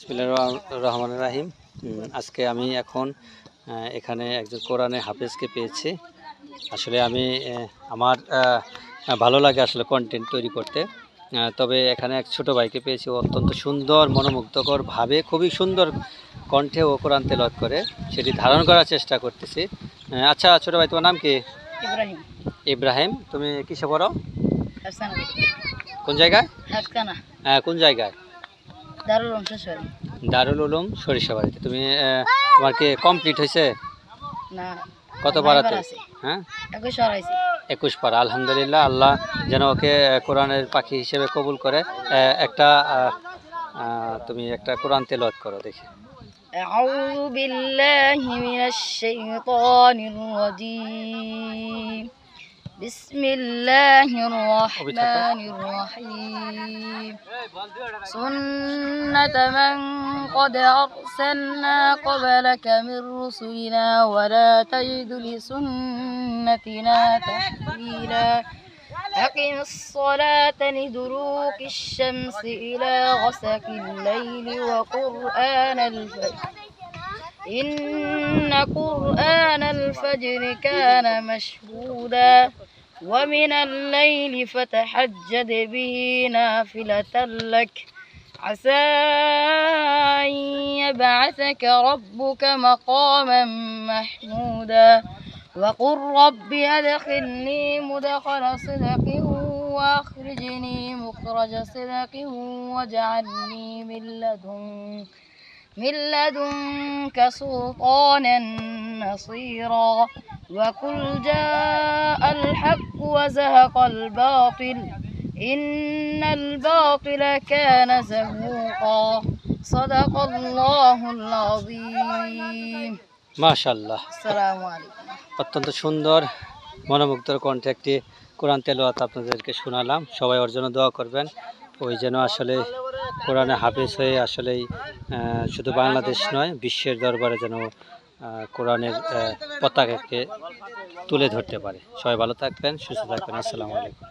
বিসমিল্লাহির রহ- রহমানির রাহিম। আজকে আমি এখন এখানে একজন কোরআনে হাফেজকে পেয়েছি। আসলে আমি আমার ভালো লাগে আসলে কন্টেন্ট তৈরি করতে। তবে এখানে এক ছোট ভাইকে পেয়েছি। অত্যন্ত সুন্দর মনোমুগ্ধকর ভাবে খুবই সুন্দর কণ্ঠে ও কোরআন তেলাওয়াত করে। সেটি ধারণ করার চেষ্টা করতেছি। আচ্ছা ছোট ভাই তোমার নাম কি? ইব্রাহিম। ইব্রাহিম তুমি কিসে পড়ো? কোন জায়গায়? হ্যাঁ কোন জায়গায়? দারুল অংশেশ্বরী দারুল উলুম সরিষাবাড়িতে তুমি আহ, তোমার কি কমপ্লিট হয়েছে না কত নয়বার পারাতে আছে। হ্যাঁ একুশ সরাইছি একুশ পারা আলহামদুলিল্লাহ আল্লাহ যেন ওকে আহ, কোরআনের পাখি হিসেবে কবুল করে আহ, একটা আহ, আহ, তুমি একটা কোরআন তেলাওয়াত করো দেখি أعوذ بالله من الشيطان الرجيم بسم الله الرحمن الرحيم. سنة من قد أرسلنا قبلك من رسلنا ولا تجد لسنتنا تحويلا. أقم الصلاة لدلوك الشمس إلى غسق الليل وقرآن الفجر. إن قرآن الفجر كان مشهودا. ومن الليل فتحجد به نافلة لك. عسى أن يبعثك ربك مقاما محمودا. وقل رب أدخلني مدخل صدق وأخرجني مخرج صدق واجعلني من لدنك من لدنك سلطانا نصيرا. وقل جاء الحق وزهق الباطل إن الباطل كان زهوقا صدق الله العظيم মাশাল্লাহ السلام عليكم অত্যন্ত সুন্দর মনোমুগ্ধর কণ্ঠে একটি কোরআন তেলাওয়াত আপনাদেরকে শোনালাম সবাই ওর জন্য দোয়া করবেন ওই যেন আসলে কোরআনে হাফেজ হয়ে আসলেই আহ, শুধু বাংলাদেশ নয় বিশ্বের দরবারে যেন আহ, কোরআনের পতাকাকে তুলে ধরতে পারে। সবাই ভালো থাকবেন সুস্থ থাকবেন। আসসালামু আলাইকুম।